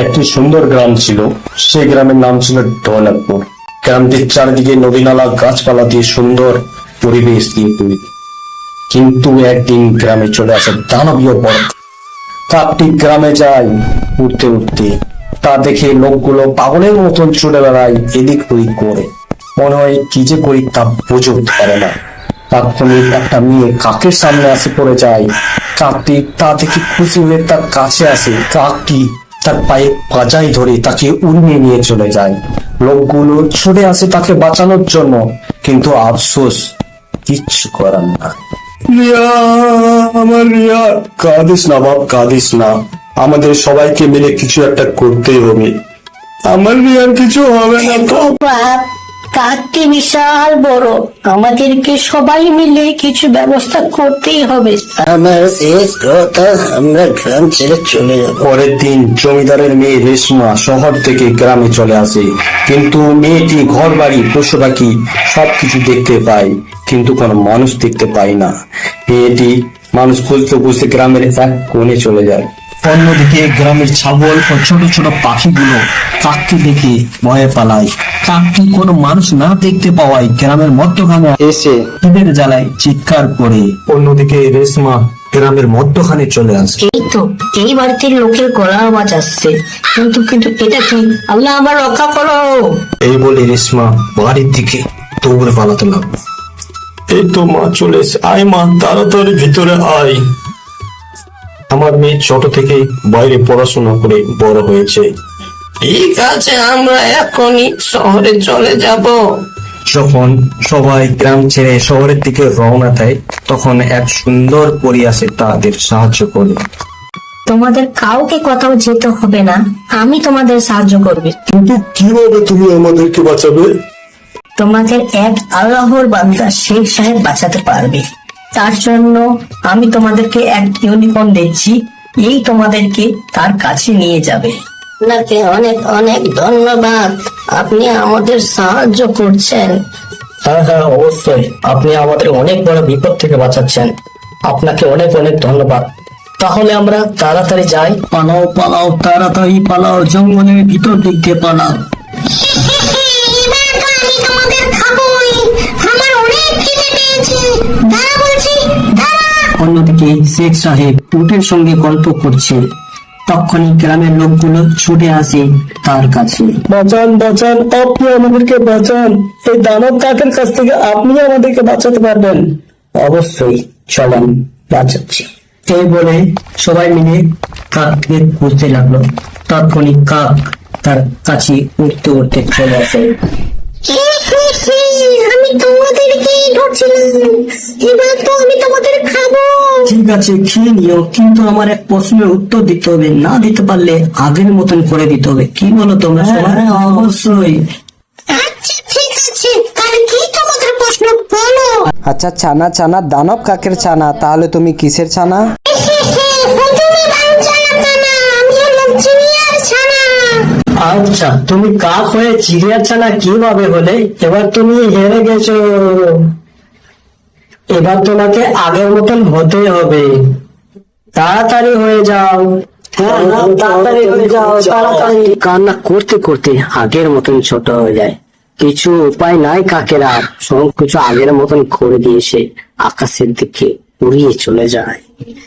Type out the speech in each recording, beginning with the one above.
একটি সুন্দর গ্রাম ছিল। সেই গ্রামের নাম ছিল ঢোলকপুর গ্রামটির চারিদিকে নদী নালা, গাছপালা দিয়ে সুন্দর পরিবেশ দিয়ে তৈরি। কিন্তু একদিন গ্রামে চলে আসে দানবীয় বড় কাকটি গ্রামে যায় উঠতে উঠতে। তা দেখে লোকগুলো পাগলের মতন ছুটে বেড়ায় এদিক ওদিক করে। মনে হয় কি যে করি তা বুঝে উঠতে পারে না। তাৎক্ষণিক একটা মেয়ে কাকের সামনে আসে পড়ে যায়। কাকটি তা দেখে খুশি হয়ে তার কাছে আসে কাকটি তার পায়ে পাজাই ধরে তাকে উড়িয়ে নিয়ে চলে যায়। লোকগুলো ছুটে আসে তাকে বাঁচানোর জন্য কিন্তু আফসোস কিচ্ছু করার না। রিয়া আমার রিয়া। কাঁদিস না বাপ কাঁদিস না। আমাদের সবাইকে মিলে কিছু একটা করতেই হবে। আমার রিয়ার কিছু হবে না তো। বাপ কাকটি বিশাল বড়। আমাদেরকে সবাই মিলে কিছু ব্যবস্থা করতেই হবে। আমার শেষ কথা আমরা গ্রাম ছেড়ে চলে যাব। পরের দিন জমিদারের মেয়ে রেশমা শহর থেকে গ্রামে চলে আসে। কিন্তু মেয়েটি ঘর বাড়ি পশু পাখি সবকিছু দেখতে পায় কিন্তু কোনো মানুষ দেখতে পায় না। মেয়েটি মানুষ খুঁজতে খুঁজতে গ্রামের এক কোণে চলে যায়। অন্যদিকে গ্রামের ছাগল ও ছোট ছোট পাখিগুলো কাককে দেখে ভয়ে পালায়। কাকটি কোনো মানুষ না দেখতে পাওয়ায় গ্রামের মধ্যখানে এসে খিদের জ্বালায় চিৎকার করে। অন্যদিকে রেশমা গ্রামের মধ্যখানে চলে আসে এই তো এই বাড়িতে লোকের গলা আওয়াজ আসছে। কিন্তু কিন্তু এটা কি? আল্লাহ আমার রক্ষা করো। এই বলে রেশমা বাড়ির দিকে দৌড়ে পালাতে লাগল। এই তো মা চলে এসে আয় মা তাড়াতাড়ি ভিতরে আয়। আমার মেয়ে ছোট থেকে বাইরে পড়াশোনা করে বড় হয়েছে। ঠিক আছে আমরা এখনই শহরে চলে যাব। যখন সবাই গ্রাম ছেড়ে শহরের দিকে রওনা দেয় তখন এক সুন্দর পরি আসে তাদের সাহায্য করে। তোমাদের কাউকে কোথাও যেতে হবে না আমি তোমাদের সাহায্য করবে। কিন্তু কীভাবে তুমি আমাদেরকে বাঁচাবে? তোমাদের এক আল্লাহর বান্দা শেখ সাহেব বাঁচাতে পারবে। তার জন্য আমি তোমাদেরকে এক ইউনিফর্ম দিচ্ছি এই তোমাদেরকে তার কাছে নিয়ে যাবে। আপনাকে অনেক অনেক ধন্যবাদ। আপনি আমাদের সাহায্য করছেন। হ্যাঁ হ্যাঁ অবশ্যই। আপনি আমাদের অনেক বড় বিপদ থেকে বাঁচাচ্ছেন। আপনাকে অনেক অনেক ধন্যবাদ। তাহলে আমরা তাড়াতাড়ি যাই। পালাও পালাও তাড়াতাড়ি পালাও জঙ্গলের ভিতর দিক দিয়ে পালাও অন্যদিকে শেখ সাহেব উটের সঙ্গে গল্প করছে। তখনই গ্রামের লোকগুলো ছুটে আসে তার কাছে। বাঁচান বাঁচান আপনি আমাদেরকে বাঁচান। এই দানব কাকের কাছ থেকে আপনি আমাদেরকে বাঁচাতে পারবেন। অবশ্যই চলেন বাঁচাচ্ছি। এই বলে সবাই মিলে কাককে খুঁজতে লাগল। তৎক্ষণিক কাক তার কাছে উঠতে উঠতে চলে আসে। এবার তো আমি তোমাদের খাব। ঠিক আছে খেয়ে নিও কিন্তু আমার এক প্রশ্নের উত্তর দিতে হবে। না দিতে পারলে আগের মতন করে দিতে হবে। কি বলো তোমরা সবাই? অবশ্যই। আচ্ছা ঠিক আছে। তাহলে তোমাদের প্রশ্ন? বলো। আচ্ছা ছানা ছানা দানব কাকের ছানা? তাহলে তুমি কিসের ছানা? আচ্ছা তুমি কাক হয়ে চিড়িয়ার ছানা কীভাবে হলে? এবার তুমি হেরে গেছো। এবার তোমাকে আগের মতন হতে হবে। তাড়াতাড়ি হয়ে যাও। কান্না করতে করতে আগের মতন ছোট হয়ে যায়। কিছু উপায় নাই কাকেরা সব কিছু আগের মতন করে দিয়েছে আকাশের দিকে উড়িয়ে চলে যায়।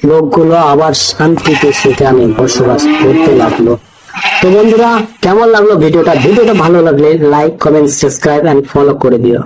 লোকগুলো আবার শান্তিতে সেখানে বসবাস করতে লাগল। তো বন্ধুরা কেমন লাগল ভিডিওটা? ভিডিওটা ভালো লাগলে like comment subscribe and follow করে দিও।